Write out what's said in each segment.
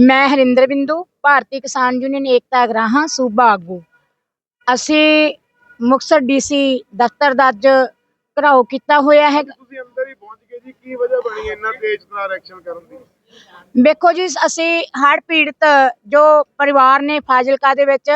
ਮੈਂ ਹਰਿੰਦਰ ਬਿੰਦੂ ਭਾਰਤੀ ਕਿਸਾਨ ਯੂਨੀਅਨ ਏਕਤਾ ਅਗਰਾਹਾਂ ਸੂਬਾ ਆਗੂ। ਅਸੀਂ ਮੁਕਤਸਰ ਡੀਸੀ ਦਫ਼ਤਰ ਦਾ ਅੱਜ ਘਰਾਓ ਕੀਤਾ ਹੋਇਆ ਹੈ। ਤੁਸੀਂ ਅੰਦਰ ਹੀ ਪਹੁੰਚ ਗਏ ਜੀ ਕੀ ਵਜ੍ਹਾ ਬਣੀ ਇੰਨਾ ਤੇਜ਼ ਤਰਾਰ ਐਕਸ਼ਨ ਕਰਨ ਦੀ? ਵੇਖੋ ਜੀ ਅਸੀਂ ਹੜ੍ਹ ਪੀੜਤ ਜੋ ਪਰਿਵਾਰ ਨੇ ਫਾਜ਼ਿਲਕਾ ਦੇ ਵਿੱਚ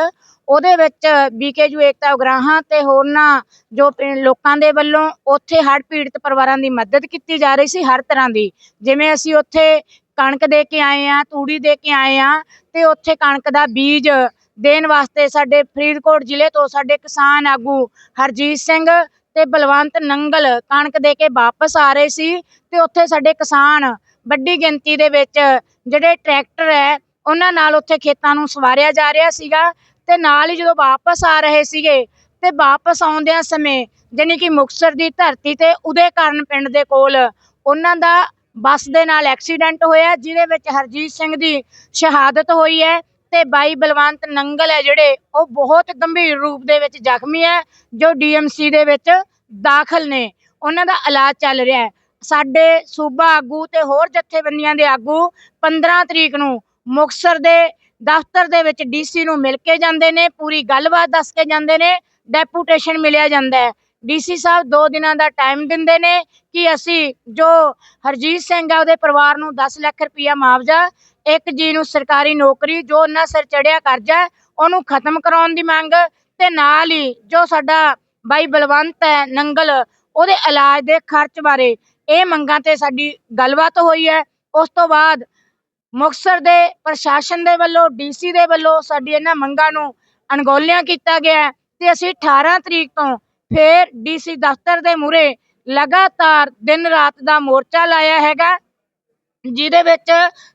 ਉਹਦੇ ਵਿੱਚ ਬੀਕੇਯੂ ਏਕਤਾ ਉਗਰਾਹਾਂ ਤੇ ਹੋਰਨਾਂ ਜੋ ਪਿੰ- ਲੋਕਾਂ ਦੇ ਵੱਲੋਂ ਉੱਥੇ ਹੜ੍ਹ ਪੀੜਤ ਪਰਿਵਾਰਾਂ ਦੀ ਮਦਦ ਕੀਤੀ ਜਾ ਰਹੀ ਸੀ ਹਰ ਤਰ੍ਹਾਂ ਦੀ। ਜਿਵੇਂ ਅਸੀਂ ਉੱਥੇ ਕਣਕ ਦੇ ਕੇ ਆਏ ਆ, ਤੂੜੀ ਦੇ ਕੇ ਆਏ ਆ ਤੇ ਉੱਥੇ ਕਣਕ ਦਾ ਬੀਜ ਦੇਣ ਵਾਸਤੇ ਸਾਡੇ ਫਰੀਦਕੋਟ ਜ਼ਿਲ੍ਹੇ ਤੋਂ ਸਾਡੇ ਕਿਸਾਨ ਆਗੂ ਹਰਜੀਤ ਸਿੰਘ ਤੇ ਬਲਵੰਤ ਨੰਗਲ ਕਣਕ ਦੇ ਕੇ ਵਾਪਸ ਆ ਰਹੇ ਸੀ ਤੇ ਉੱਥੇ ਸਾਡੇ ਕਿਸਾਨ ਵੱਡੀ ਗਿਣਤੀ ਦੇ ਵਿੱਚ ਜਿਹੜੇ ਟਰੈਕਟਰ ਹੈ, ਉਹਨਾਂ ਨਾਲ ਉੱਥੇ ਖੇਤਾਂ ਨੂੰ ਸਵਾਰਿਆ ਜਾ ਰਿਹਾ ਸੀਗਾ ਤੇ ਨਾਲ ਹੀ ਜਦੋਂ ਵਾਪਸ ਆ ਰਹੇ ਸੀਗੇ ਤੇ ਵਾਪਸ ਆਉਂਦਿਆਂ ਸਮੇਂ ਜਾਣੀ ਕਿ ਮੁਕਤਸਰ ਦੀ ਧਰਤੀ ਤੇ ਉਹਦੇ ਕਾਰਨ ਪਿੰਡ ਦੇ ਕੋਲ ਉਹਨਾਂ ਦਾ ਬੱਸ ਦੇ ਨਾਲ ਐਕਸੀਡੈਂਟ ਹੋਇਆ, ਜਿਹਦੇ ਵਿੱਚ ਹਰਜੀਤ ਸਿੰਘ ਦੀ ਸ਼ਹਾਦਤ ਹੋਈ ਹੈ ਤੇ ਬਾਈ ਬਲਵੰਤ ਨੰਗਲ ਹੈ ਜਿਹੜੇ, ਉਹ ਬਹੁਤ ਗੰਭੀਰ ਰੂਪ ਦੇ ਵਿੱਚ ਜ਼ਖਮੀ ਹੈ, ਜੋ ਡੀਐਮਸੀ ਦੇ ਵਿੱਚ ਦਾਖਲ ਨੇ। ਉਹਨਾਂ ਦਾ ਇਲਾਜ ਚੱਲ ਰਿਹਾ ਹੈ। ਸਾਡੇ ਸੂਬਾ ਆਗੂ ਤੇ ਹੋਰ ਜਥੇਬੰਦੀਆਂ ਦੇ ਆਗੂ 15 ਤਰੀਕ ਨੂੰ ਮੁਕਤਸਰ ਦੇ ਦਫ਼ਤਰ ਦੇ ਵਿੱਚ ਡੀਸੀ ਨੂੰ ਮਿਲ ਕੇ ਜਾਂਦੇ ਨੇ, ਪੂਰੀ ਗੱਲਬਾਤ ਦੱਸ ਕੇ ਜਾਂਦੇ ਨੇ, ਡੈਪੂਟੇਸ਼ਨ ਮਿਲਿਆ ਜਾਂਦਾ ਹੈ। ਡੀਸੀ ਸਾਹਿਬ 2 ਦਿਨਾਂ ਦਾ ਟਾਈਮ ਦਿੰਦੇ ਨੇ ਕਿ ਅਸੀਂ ਜੋ ਹਰਜੀਤ ਸਿੰਘ ਆ, ਉਹਦੇ ਪਰਿਵਾਰ ਨੂੰ 10 ਲੱਖ ਰੁਪਇਆ ਮੁਆਵਜ਼ਾ, ਇੱਕ ਜੀ ਨੂੰ ਸਰਕਾਰੀ ਨੌਕਰੀ, ਜੋ ਉਹਨਾਂ ਸਿਰ ਚੜਿਆ ਕਰਜ਼ਾ, ਉਹਨੂੰ ਖਤਮ ਕਰਾਉਣ ਦੀ ਮੰਗ ਤੇ ਨਾਲ ਹੀ ਜੋ ਸਾਡਾ ਬਾਈ ਬਲਵੰਤ ਹੈ, ਨੰਗਲ, ਉਹਦੇ ਇਲਾਜ ਦੇ ਖਰਚ ਬਾਰੇ ਇਹ ਮੰਗਾਂ ਤੇ ਸਾਡੀ ਗੱਲਬਾਤ ਹੋਈ ਹੈ। ਉਸ ਤੋਂ ਬਾਅਦ ਮੁਕਤਸਰ ਦੇ ਪ੍ਰਸ਼ਾਸਨ ਦੇ ਵੱਲੋਂ, ਡੀਸੀ ਦੇ ਵੱਲੋਂ ਸਾਡੀ ਇਹਨਾਂ ਮੰਗਾਂ ਨੂੰ ਅਣਗੌਲਿਆਂ ਕੀਤਾ ਗਿਆ ਹੈ ਤੇ ਅਸੀਂ 18 ਤਰੀਕ ਤੋਂ ਫੇਰ ਡੀਸੀ ਦਫ਼ਤਰ ਦੇ ਮੂਹਰੇ ਲਗਾਤਾਰ ਦਿਨ ਰਾਤ ਦਾ ਮੋਰਚਾ ਲਾਇਆ ਹੈਗਾ, ਜਿਹਦੇ ਵਿੱਚ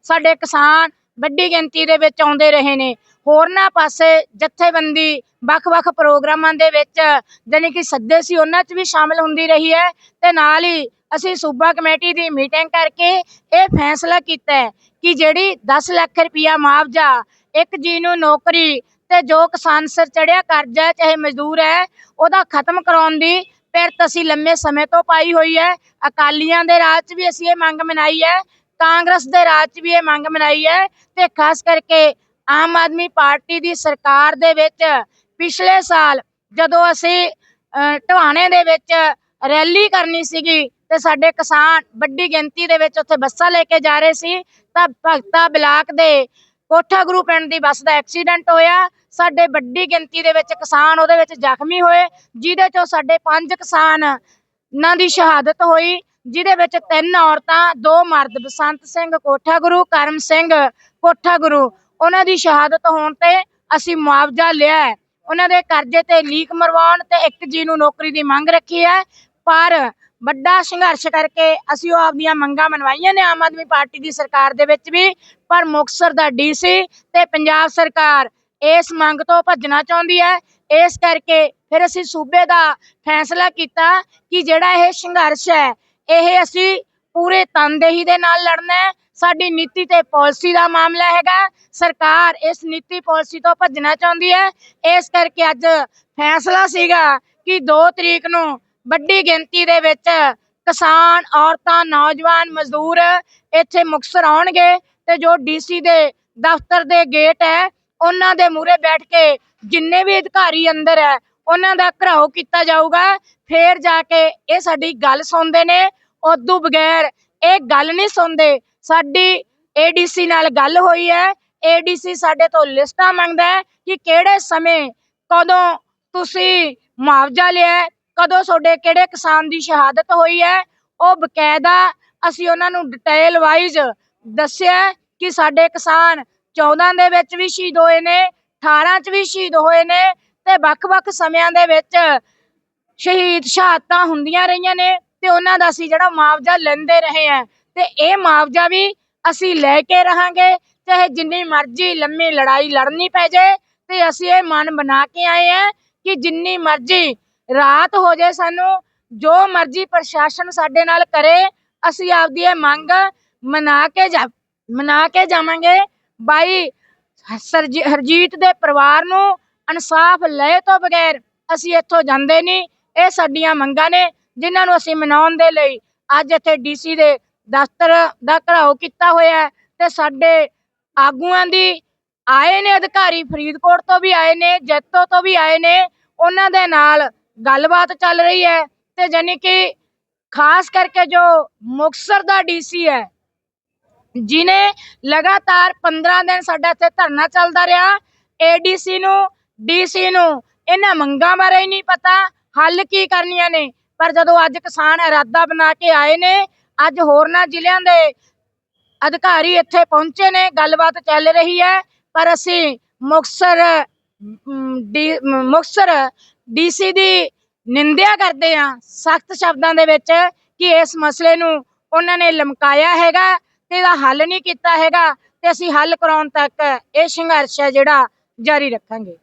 ਸਾਡੇ ਕਿਸਾਨ ਵੱਡੀ ਗਿਣਤੀ ਦੇ ਵਿੱਚ ਆਉਂਦੇ ਰਹੇ ਨੇ। ਹੋਰਨਾਂ ਪਾਸੇ ਜਥੇਬੰਦੀ ਵੱਖ-ਵੱਖ ਪ੍ਰੋਗਰਾਮਾਂ ਦੇ ਵਿੱਚ ਜਾਣੀ ਕਿ ਸੱਦੇ ਸੀ, ਉਹਨਾਂ 'ਚ ਵੀ ਸ਼ਾਮਲ ਹੁੰਦੀ ਰਹੀ ਹੈ ਤੇ ਨਾਲ ਹੀ ਅਸੀਂ ਸੂਬਾ ਕਮੇਟੀ ਦੀ ਮੀਟਿੰਗ ਕਰਕੇ ਇਹ ਫੈਸਲਾ ਕੀਤਾ ਹੈ ਕਿ ਜਿਹੜੀ 10 ਲੱਖ ਰੁਪਇਆ ਮੁਆਵਜ਼ਾ ਇੱਕ ਜੀ ਨੂੰ ਨੌਕਰੀ ਤੇ ਜੋ ਕਿਸਾਨ ਸਿਰ ਚੜਿਆ ਕਰਜ਼ਾ ਹੈ, ਚਾਹੇ ਮਜ਼ਦੂਰ ਹੈ ਉਹਦਾ ਖਤਮ ਕਰਾਉਣ ਦੀ ਪਿਰਤ ਅਸੀਂ ਲੰਮੇ ਸਮੇਂ ਤੋਂ ਪਾਈ ਹੋਈ ਹੈ। ਅਕਾਲੀਆਂ ਦੇ ਰਾਜ 'ਚ ਵੀ ਅਸੀਂ ਇਹ ਮੰਗ ਮਨਾਈ ਹੈ ਕਾਂਗਰਸ ਦੇ ਰਾਜ 'ਚ ਵੀ ਇਹ ਮੰਗ ਮਨਾਈ ਹੈ ਤੇ ਖਾਸ ਕਰਕੇ ਆਮ ਆਦਮੀ ਪਾਰਟੀ ਦੀ ਸਰਕਾਰ ਦੇ ਵਿੱਚ ਪਿਛਲੇ ਸਾਲ ਜਦੋਂ ਅਸੀਂ ਅਹ, ਢਵਾਣੇ ਦੇ ਵਿੱਚ ਰੈਲੀ ਕਰਨੀ ਸੀਗੀ ਤੇ ਸਾਡੇ ਕਿਸਾਨ ਵੱਡੀ ਗਿਣਤੀ ਦੇ ਵਿੱਚ ਉੱਥੇ ਬੱਸਾਂ ਲੈ ਕੇ ਜਾ ਰਹੇ ਸੀ ਤਾਂ ਭਗਤਾ ਬਲਾਕ ਦੇ ਕੋਠਾ ਗੁਰੂ ਪਿੰਡ ਦੀ ਬੱਸ ਦਾ ਐਕਸੀਡੈਂਟ ਹੋਇਆ। ਸਾਡੇ ਵੱਡੀ ਗਿਣਤੀ ਦੇ ਵਿੱਚ ਕਿਸਾਨ ਉਹਦੇ ਵਿੱਚ ਜ਼ਖਮੀ ਹੋਏ, ਜਿਹਦੇ ਚੋਂ ਸਾਡੇ ਪੰਜ ਕਿਸਾਨ ਨਾਂ ਦੀ ਸ਼ਹਾਦਤ ਹੋਈ, ਜਿਹਦੇ ਵਿੱਚ ਤਿੰਨ ਔਰਤਾਂ, ਦੋ ਮਰਦ, ਬਸੰਤ ਸਿੰਘ, ਕੋਠਾ ਗੁਰੂ, ਕਰਮ ਸਿੰਘ, ਕੋਠਾ ਗੁਰੂ। ਉਹਨਾਂ ਦੀ ਸ਼ਹਾਦਤ ਹੋਣ ਤੇ ਅਸੀਂ ਮੁਆਵਜ਼ਾ ਲਿਆ ਹੈ। ਉਹਨਾਂ ਦੇ ਕਰਜ਼ੇ ਤੇ ਲੀਕ ਮਰਵਾਉਣ ਤੇ ਇੱਕ ਜੀ ਨੂੰ ਨੌਕਰੀ ਦੀ ਮੰਗ ਰੱਖੀ ਹੈ। ਪਰ ਵੱਡਾ ਸੰਘਰਸ਼ ਕਰਕੇ ਅਸੀਂ ਉਹ ਆਪਦੀਆਂ ਮੰਗਾਂ ਮਨਵਾਈਆਂ ਨੇ ਆਮ ਆਦਮੀ ਪਾਰਟੀ ਦੀ ਸਰਕਾਰ ਦੇ ਵਿੱਚ ਵੀ, ਪਰ ਮੁਕਤਸਰ ਦਾ ਡੀਸੀ ਤੇ ਪੰਜਾਬ ਸਰਕਾਰ ਇਸ ਮੰਗ ਤੋਂ ਭੱਜਣਾ ਚਾਹੁੰਦੀ ਹੈ। ਇਸ ਕਰਕੇ ਫਿਰ ਅਸੀਂ ਸੂਬੇ ਦਾ ਫੈਸਲਾ ਕੀਤਾ ਕਿ ਜਿਹੜਾ ਇਹ ਸੰਘਰਸ਼ ਹੈ, ਇਹ ਅਸੀਂ ਪੂਰੇ ਤਨਦੇਹੀ ਦੇ ਨਾਲ ਲੜਨਾ ਹੈ। ਸਾਡੀ ਨੀਤੀ ਤੇ ਪਾਲਿਸੀ ਦਾ ਮਾਮਲਾ ਹੈਗਾ। ਸਰਕਾਰ ਇਸ ਨੀਤੀ ਪਾਲਿਸੀ ਤੋਂ ਭੱਜਣਾ ਚਾਹੁੰਦੀ ਹੈ। ਇਸ ਕਰਕੇ ਅੱਜ ਫੈਸਲਾ ਸੀਗਾ ਕਿ 2 ਤਰੀਕ ਨੂੰ ਵੱਡੀ ਗਿਣਤੀ ਦੇ ਵਿੱਚ ਕਿਸਾਨ, ਔਰਤਾਂ, ਨੌਜਵਾਨ ਮਜ਼ਦੂਰ ਇੱਥੇ ਮੁਕਤਸਰ ਆਉਣਗੇ ਤੇ ਜੋ ਡੀਸੀ ਦੇ ਦਫ਼ਤਰ ਦੇ ਗੇਟ ਹੈ ਉਹਨਾਂ ਦੇ ਮੂਹਰੇ ਬੈਠ ਕੇ ਜਿੰਨੇ ਵੀ ਅਧਿਕਾਰੀ ਅੰਦਰ ਹੈ, ਉਹਨਾਂ ਦਾ ਘਰਾਓ ਕੀਤਾ ਜਾਊਗਾ। ਫੇਰ ਜਾ ਕੇ ਇਹ ਸਾਡੀ ਗੱਲ ਸੁਣਦੇ ਨੇ। ਉਦੋਂ ਬਗੈਰ ਇਹ ਗੱਲ ਨਹੀਂ ਸੁਣਦੇ। ਸਾਡੀ ਏਡੀਸੀ ਨਾਲ ਗੱਲ ਹੋਈ ਹੈ। ਏਡੀਸੀ ਸਾਡੇ ਤੋਂ ਲਿਸਟਾਂ ਮੰਗਦਾ ਹੈ ਕਿ ਕਿਹੜੇ ਸਮੇਂ ਕਦੋਂ ਤੁਸੀਂ ਮੁਆਵਜ਼ਾ ਲਿਆ ਕਦੋਂ ਤੁਹਾਡੇ ਕਿਹੜੇ ਕਿਸਾਨ ਦੀ ਸ਼ਹਾਦਤ ਹੋਈ ਹੈ। ਉਹ ਬਕਾਇਦਾ ਅਸੀਂ ਉਹਨਾਂ ਨੂੰ ਡਿਟੇਲ ਵਾਈਜ਼ ਦੱਸਿਆ ਕਿ ਸਾਡੇ ਕਿਸਾਨ 14 ਦੇ ਵਿੱਚ ਵੀ ਸ਼ਹੀਦ ਹੋਏ ਨੇ 18 ਚ ਵੀ ਸ਼ਹੀਦ ਹੋਏ ਨੇ ਤੇ ਵੱਖ-ਵੱਖ ਸਮਿਆਂ ਦੇ ਵਿੱਚ ਸ਼ਹੀਦ ਸ਼ਹਾਦਤਾਂ ਹੁੰਦੀਆਂ ਰਹੀਆਂ ਨੇ ਤੇ ਉਹਨਾਂ ਦਾ ਅਸੀਂ ਜਿਹੜਾ ਮੁਆਵਜ਼ਾ ਲੈਂਦੇ ਰਹੇ ਆ ਤੇ ਇਹ ਮੁਆਵਜ਼ਾ ਵੀ ਅਸੀਂ ਲੈ ਕੇ ਰਹਾਂਗੇ, ਚਾਹੇ ਜਿੰਨੀ ਮਰਜ਼ੀ ਲੰਮੀ ਲੜਾਈ ਲੜਨੀ ਪੈ ਜਾਏ ਤੇ ਅਸੀਂ ਇਹ ਮਨ ਬਣਾ ਕੇ ਆਏ ਆ ਕਿ ਜਿੰਨੀ ਮਰਜ਼ੀ ਰਾਤ ਹੋ ਜਾਏ ਸਾਨੂੰ, ਜੋ ਮਰਜ਼ੀ ਪ੍ਰਸ਼ਾਸਨ ਸਾਡੇ ਨਾਲ ਕਰੇ, ਅਸੀਂ ਆਪਦੀ ਇਹ ਮੰਗ ਮਨਾ ਕੇ ਜਾ, ਮਨਾ ਕੇ ਜਾਵਾਂਗੇ ਬਾਈ ਸਰਜੀ- ਹਰਜੀਤ ਦੇ ਪਰਿਵਾਰ ਨੂੰ ਇਨਸਾਫ ਲਏ ਤੋਂ ਬਗੈਰ ਅਸੀਂ ਇੱਥੋਂ ਜਾਂਦੇ ਨਹੀਂ। ਇਹ ਸਾਡੀਆਂ ਮੰਗਾਂ ਨੇ, ਜਿਨ੍ਹਾਂ ਨੂੰ ਅਸੀਂ ਮਨਾਉਣ ਦੇ ਲਈ ਅੱਜ ਇੱਥੇ ਡੀਸੀ ਦੇ ਦਫ਼ਤਰ ਦਾ ਘਰਾਓ ਕੀਤਾ ਹੋਇਆ ਹੈ ਤੇ ਸਾਡੇ ਆਗੂਆਂ ਦੀ ਆਏ ਨੇ ਅਧਿਕਾਰੀ ਫਰੀਦਕੋਟ ਤੋਂ ਵੀ ਆਏ ਨੇ, ਜੈਤੋ ਤੋਂ ਵੀ ਆਏ ਨੇ। ਉਹਨਾਂ ਦੇ ਨਾਲ ਗੱਲਬਾਤ ਚੱਲ ਰਹੀ ਹੈ ਤੇ ਜਾਨੀ ਕਿ ਖਾਸ ਕਰਕੇ ਜੋ ਮੁਕਤਸਰ ਦਾ ਡੀਸੀ ਹੈ ਜਿਨੇ ਲਗਾਤਾਰ 15 ਦਿਨ ਸਾਡਾ ਇੱਥੇ ਧਰਨਾ ਚੱਲਦਾ ਰਿਹਾ ਏਡੀਸੀ ਨੂੰ ਡੀਸੀ ਨੂੰ ਇਹਨਾਂ ਮੰਗਾਂ ਬਾਰੇ ਹੀ ਨਹੀਂ ਪਤਾ ਹੱਲ ਕੀ ਕਰਨੀਆਂ ਨੇ? ਪਰ ਜਦੋਂ ਅੱਜ ਕਿਸਾਨ ਇਰਾਦਾ ਬਣਾ ਕੇ ਆਏ ਨੇ ਅੱਜ ਹੋਰਨਾਂ ਜ਼ਿਲ੍ਹਿਆਂ ਦੇ ਅਧਿਕਾਰੀ ਇੱਥੇ ਪਹੁੰਚੇ ਨੇ ਗੱਲਬਾਤ ਚੱਲ ਰਹੀ ਹੈ ਪਰ ਅਸੀਂ ਮੁਕਤਸਰ ਅਮ, ਡੀ ਮ- ਮੁਕਤਸਰ ਡੀਸੀ ਦੀ ਨਿੰਦਿਆ ਕਰਦੇ ਹਾਂ ਸਖਤ ਸ਼ਬਦਾਂ ਦੇ ਵਿੱਚ ਕਿ ਇਸ ਮਸਲੇ ਨੂੰ ਉਹਨਾਂ ਨੇ ਲਮਕਾਇਆ ਹੈਗਾ। ਇਹਦਾ ਹੱਲ ਨਹੀਂ ਕੀਤਾ ਹੈਗਾ ਤੇ ਅਸੀਂ ਹੱਲ ਕਰਾਉਣ ਤੱਕ ਇਹ ਸੰਘਰਸ਼ ਹੈ ਜਿਹੜਾ ਜਾਰੀ ਰੱਖਾਂਗੇ।